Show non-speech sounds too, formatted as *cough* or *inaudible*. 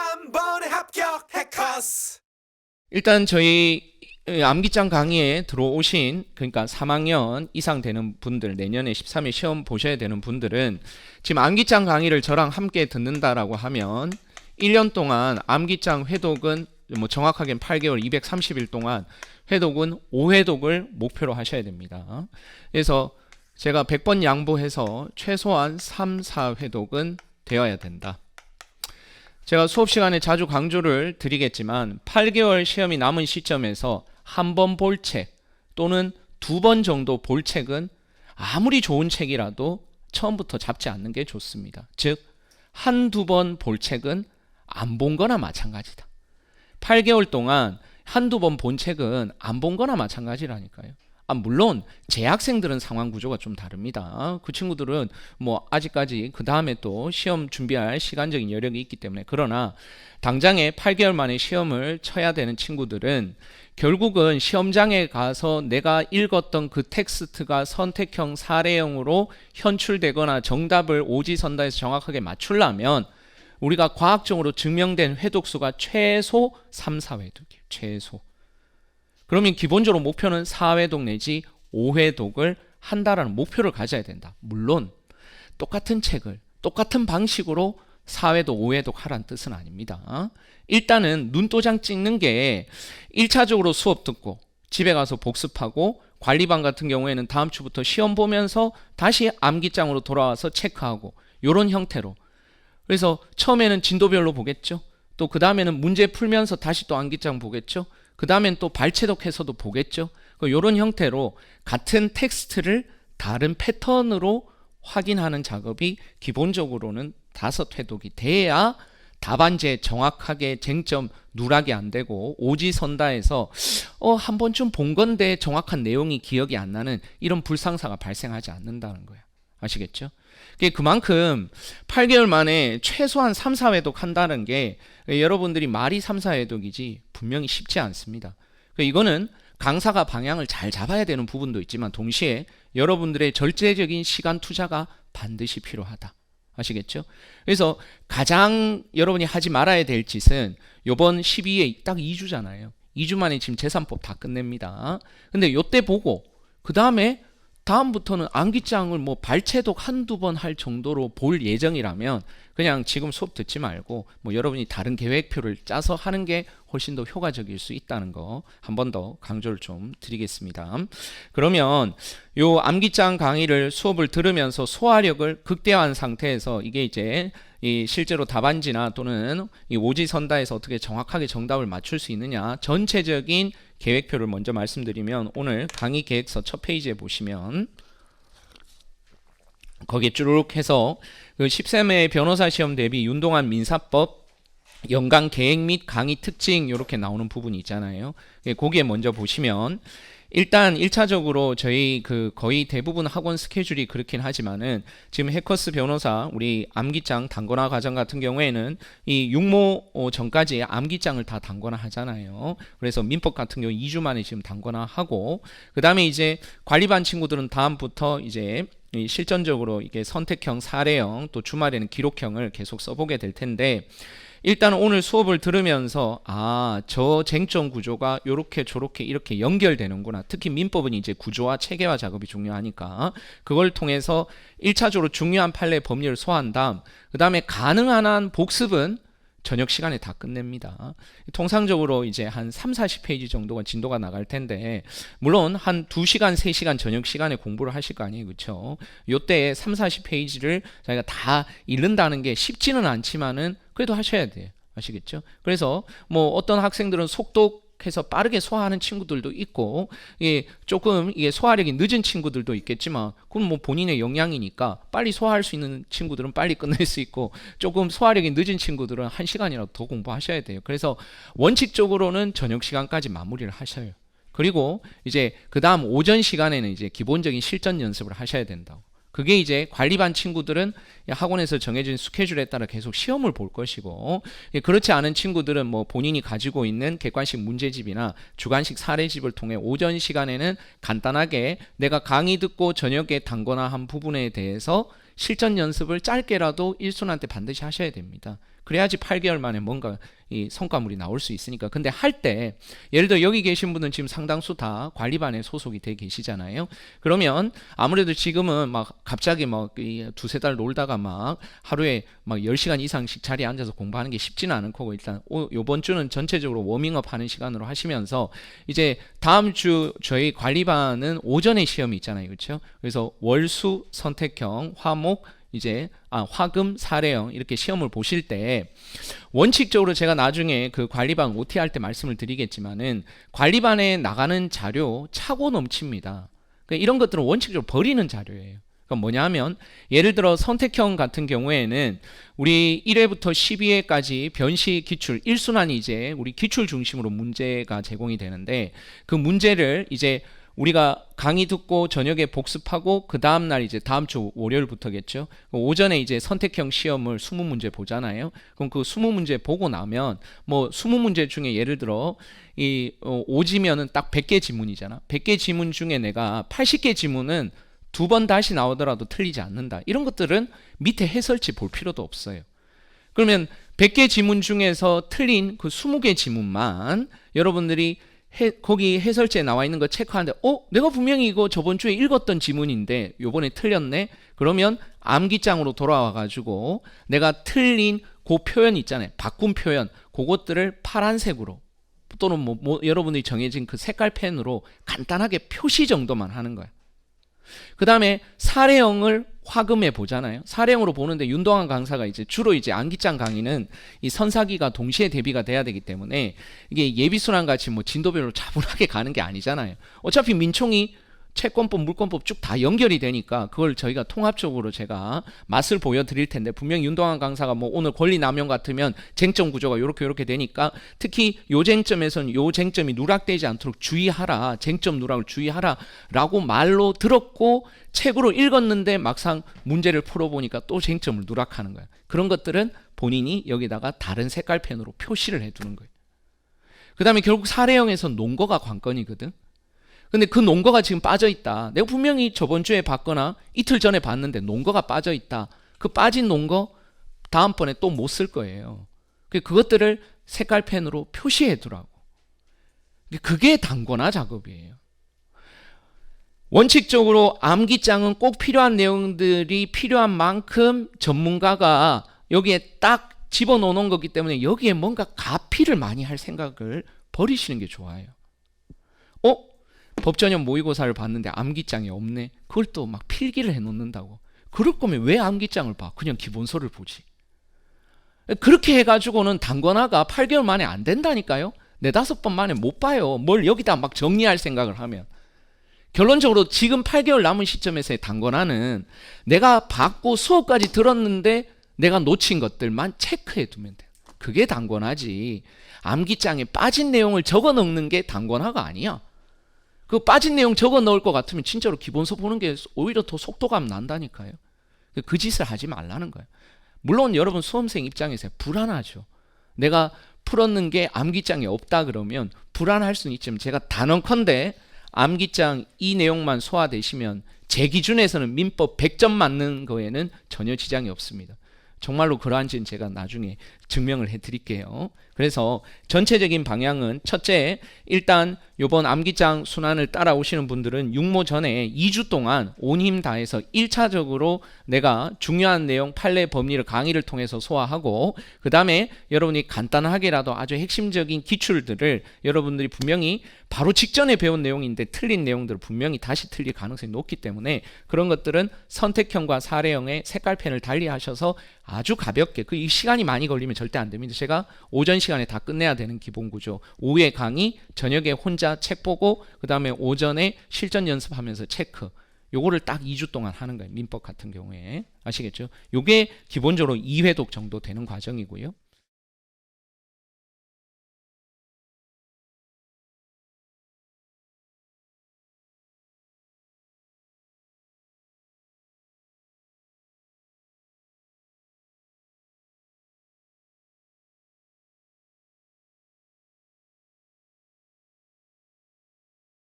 한 번에 합격 해 커스 일단 저희 암기장 강의에 들어오신 그러니까 3학년 이상 되는 분들 내년에 13일 시험 보셔야 되는 분들은 지금 암기장 강의를 저랑 함께 듣는다라고 하면 1년 동안 암기장 회독은 뭐 정확하게는 8개월 230일 동안 회독은 5회독을 목표로 하셔야 됩니다. 그래서 제가 100번 양보해서 최소한 3, 4회독은 되어야 된다. 제가 수업 시간에 자주 강조를 드리겠지만 8개월 시험이 남은 시점에서 한 번 볼 책 또는 두 번 정도 볼 책은 아무리 좋은 책이라도 처음부터 잡지 않는 게 좋습니다. 즉, 한두 번 볼 책은 안 본 거나 마찬가지다. 8개월 동안 한두 번 본 책은 안 본 거나 마찬가지라니까요. 아, 물론 재학생들은 상황 구조가 좀 다릅니다. 그 친구들은 뭐 아직까지 그 다음에 또 시험 준비할 시간적인 여력이 있기 때문에 그러나 당장에 8개월 만에 시험을 쳐야 되는 친구들은 결국은 시험장에 가서 내가 읽었던 그 텍스트가 선택형 사례형으로 현출되거나 정답을 오지선다에서 정확하게 맞추려면 우리가 과학적으로 증명된 회독수가 최소 3, 4회독이에요. 최소. 그러면 기본적으로 목표는 4회독 내지 5회독을 한다라는 목표를 가져야 된다. 물론 똑같은 책을 똑같은 방식으로 4회독, 5회독 하라는 뜻은 아닙니다. 일단은 눈도장 찍는 게 1차적으로 수업 듣고 집에 가서 복습하고 관리반 같은 경우에는 다음 주부터 시험 보면서 다시 암기장으로 돌아와서 체크하고 이런 형태로 그래서 처음에는 진도별로 보겠죠. 또 그 다음에는 문제 풀면서 다시 또 암기장 보겠죠. 그 다음엔 또 발췌독해서도 보겠죠. 이런 형태로 같은 텍스트를 다른 패턴으로 확인하는 작업이 기본적으로는 다섯 회독이 돼야 답안지에 정확하게 쟁점 누락이 안 되고 오지선다에서 어 한 번쯤 본 건데 정확한 내용이 기억이 안 나는 이런 불상사가 발생하지 않는다는 거예요. 아시겠죠? 그만큼 8개월 만에 최소한 3, 4회독 한다는 게 여러분들이 말이 3, 4회독이지 분명히 쉽지 않습니다. 그러니까 이거는 강사가 방향을 잘 잡아야 되는 부분도 있지만 동시에 여러분들의 절제적인 시간 투자가 반드시 필요하다. 아시겠죠? 그래서 가장 여러분이 하지 말아야 될 짓은 요번 12회 딱 2주잖아요. 2주 만에 지금 재산법 다 끝냅니다. 근데 요때 보고 그 다음에 다음부터는 암기장을 뭐 발췌독 한두 번 할 정도로 볼 예정이라면 그냥 지금 수업 듣지 말고 뭐 여러분이 다른 계획표를 짜서 하는 게 훨씬 더 효과적일 수 있다는 거 한 번 더 강조를 좀 드리겠습니다. 그러면 요 암기장 강의를 수업을 들으면서 소화력을 극대화한 상태에서 이게 이제 이 실제로 답안지나 또는 이 오지선다에서 어떻게 정확하게 정답을 맞출 수 있느냐 전체적인 계획표를 먼저 말씀드리면 오늘 강의 계획서 첫 페이지에 보시면 거기에 쭉 해서 그 13회 변호사 시험 대비 윤동한 민사법 연간 계획 및 강의 특징 이렇게 나오는 부분이 있잖아요. 예, 거기에 먼저 보시면 일단 1차적으로 저희 그 거의 대부분 학원 스케줄이 그렇긴 하지만은 지금 해커스 변호사 우리 암기장 단권화 과정 같은 경우에는 이 육모 어, 전까지 암기장을 다 단권화 하잖아요. 그래서 민법 같은 경우 2주 만에 지금 단권화 하고 그다음에 이제 관리반 친구들은 다음부터 이제 이 실전적으로 이게 선택형 사례형 또 주말에는 기록형을 계속 써보게 될 텐데 일단 오늘 수업을 들으면서 아, 저 쟁점 구조가 요렇게 저렇게 이렇게 연결되는구나. 특히 민법은 이제 구조화 체계화 작업이 중요하니까 그걸 통해서 1차적으로 중요한 판례 법률을 소화한 다음 그 다음에 가능한 한 복습은 저녁 시간에 다 끝냅니다. 통상적으로 이제 한 3, 40페이지 정도가 진도가 나갈 텐데 물론 한 2시간, 3시간 저녁 시간에 공부를 하실 거 아니에요. 그렇죠? 요때 3, 40페이지를 저희가 다 읽는다는 게 쉽지는 않지만은 그래도 하셔야 돼요. 아시겠죠? 그래서 뭐 어떤 학생들은 속독 해서 빠르게 소화하는 친구들도 있고 이게 조금 이게 소화력이 늦은 친구들도 있겠지만 그건 뭐 본인의 역량이니까 빨리 소화할 수 있는 친구들은 빨리 끝낼 수 있고 조금 소화력이 늦은 친구들은 한 시간이라도 더 공부하셔야 돼요. 그래서 원칙적으로는 저녁 시간까지 마무리를 하셔요. 그리고 이제 그 다음 오전 시간에는 이제 기본적인 실전 연습을 하셔야 된다고. 그게 이제 관리반 친구들은 학원에서 정해진 스케줄에 따라 계속 시험을 볼 것이고 예, 그렇지 않은 친구들은 뭐 본인이 가지고 있는 객관식 문제집이나 주관식 사례집을 통해 오전 시간에는 간단하게 내가 강의 듣고 저녁에 단거나 한 부분에 대해서 실전 연습을 짧게라도 일순한테 반드시 하셔야 됩니다. 그래야지 8개월 만에 뭔가 이 성과물이 나올 수 있으니까. 근데 할 때 예를 들어 여기 계신 분은 지금 상당수 다 관리반에 소속이 돼 계시잖아요. 그러면 아무래도 지금은 막 갑자기 막이 두세 달 놀다가 막 하루에 막 10시간 이상씩 자리에 앉아서 공부하는 게 쉽지는 않은 거고 일단 오, 요번 주는 전체적으로 워밍업 하는 시간으로 하시면서 이제 다음 주 저희 관리반은 오전에 시험이 있잖아요. 그렇죠? 그래서 월수 선택형 화목 이제 아 화금 사례형 이렇게 시험을 보실 때 원칙적으로 제가 나중에 그 관리반 OT 할 때 말씀을 드리겠지만은 관리반에 나가는 자료 차고 넘칩니다. 그러니까 이런 것들은 원칙적으로 버리는 자료예요. 그러니까 뭐냐 하면 예를 들어 선택형 같은 경우에는 우리 1회부터 12회까지 변시 기출 1순환이 이제 우리 기출 중심으로 문제가 제공이 되는데 그 문제를 이제 우리가 강의 듣고 저녁에 복습하고 그 다음 날 이제 다음 주 월요일부터겠죠. 오전에 이제 선택형 시험을 20문제 보잖아요. 그럼 그 20문제 보고 나면 뭐 20문제 중에 예를 들어 이 어, 오지면은 딱 100개 지문이잖아. 100개 지문 중에 내가 80개 지문은 두 번 다시 나오더라도 틀리지 않는다. 이런 것들은 밑에 해설지 볼 필요도 없어요. 그러면 100개 지문 중에서 틀린 그 20개 지문만 여러분들이 해, 거기 해설지에 나와 있는 거 체크하는데 어? 내가 분명히 이거 저번 주에 읽었던 지문인데 요번에 틀렸네? 그러면 암기장으로 돌아와 가지고 내가 틀린 그 표현 있잖아요. 바꾼 표현. 그것들을 파란색으로 또는 뭐, 뭐 여러분들이 정해진 그 색깔 펜으로 간단하게 표시 정도만 하는 거야. 그 다음에 사례형을 화금해 보잖아요. 사례형으로 보는데 윤동환 강사가 이제 주로 이제 암기장 강의는 이 선사기가 동시에 대비가 돼야 되기 때문에 이게 예비순환 같이 뭐 진도별로 *laughs* 차분하게 가는 게 아니잖아요. 어차피 민총이 채권법, 물권법 쭉 다 연결이 되니까 그걸 저희가 통합적으로 제가 맛을 보여드릴 텐데 분명 히 윤동환 강사가 뭐 오늘 권리 남용 같으면 쟁점 구조가 이렇게 이렇게 되니까 특히 요 쟁점에서는 요 쟁점이 누락되지 않도록 주의하라 쟁점 누락을 주의하라라고 말로 들었고 책으로 읽었는데 막상 문제를 풀어보니까 또 쟁점을 누락하는 거야. 그런 것들은 본인이 여기다가 다른 색깔 펜으로 표시를 해두는 거예요. 그 다음에 결국 사례형에서 논거가 관건이거든. 근데 그 논거가 지금 빠져 있다. 내가 분명히 저번 주에 봤거나 이틀 전에 봤는데 논거가 빠져 있다. 그 빠진 논거 다음번에 또 못 쓸 거예요. 그것들을 색깔펜으로 표시해 두라고. 그게 단권화 작업이에요. 원칙적으로 암기장은 꼭 필요한 내용들이 필요한 만큼 전문가가 여기에 딱 집어넣는 거기 때문에 여기에 뭔가 가피를 많이 할 생각을 버리시는 게 좋아요. 어? 법전형 모의고사를 봤는데 암기장이 없네. 그걸 또 막 필기를 해놓는다고. 그럴 거면 왜 암기장을 봐? 그냥 기본서를 보지. 그렇게 해가지고는 단권화가 8개월 만에 안 된다니까요. 네다섯 번 만에 못 봐요. 뭘 여기다 막 정리할 생각을 하면. 결론적으로 지금 8개월 남은 시점에서의 단권화는 내가 받고 수업까지 들었는데 내가 놓친 것들만 체크해 두면 돼요. 그게 단권화지. 암기장에 빠진 내용을 적어 넣는 게 단권화가 아니야. 그 빠진 내용 적어 넣을 것 같으면 진짜로 기본서 보는 게 오히려 더 속도감 난다니까요. 그 짓을 하지 말라는 거예요. 물론 여러분 수험생 입장에서 불안하죠. 내가 풀었는 게 암기장에 없다 그러면 불안할 수는 있지만 제가 단언컨대 암기장 이 내용만 소화되시면 제 기준에서는 민법 100점 맞는 거에는 전혀 지장이 없습니다. 정말로 그러한지는 제가 나중에 증명을 해 드릴게요. 그래서 전체적인 방향은 첫째, 일단 요번 암기장 순환을 따라오시는 분들은 육모 전에 2주 동안 온 힘 다해서 1차적으로 내가 중요한 내용 판례 법리를 강의를 통해서 소화하고 그 다음에 여러분이 간단하게라도 아주 핵심적인 기출들을 여러분들이 분명히 바로 직전에 배운 내용인데 틀린 내용들을 분명히 다시 틀릴 가능성이 높기 때문에 그런 것들은 선택형과 사례형의 색깔펜을 달리 하셔서 아주 가볍게 그 이 시간이 많이 걸리면 절대 안 됩니다. 제가 오전 시간에 다 끝내야 되는 기본 구조. 오후에 강의, 저녁에 혼자 책 보고 그다음에 오전에 실전 연습하면서 체크. 요거를 딱 2주 동안 하는 거예요. 민법 같은 경우에. 아시겠죠? 요게 기본적으로 2회독 정도 되는 과정이고요.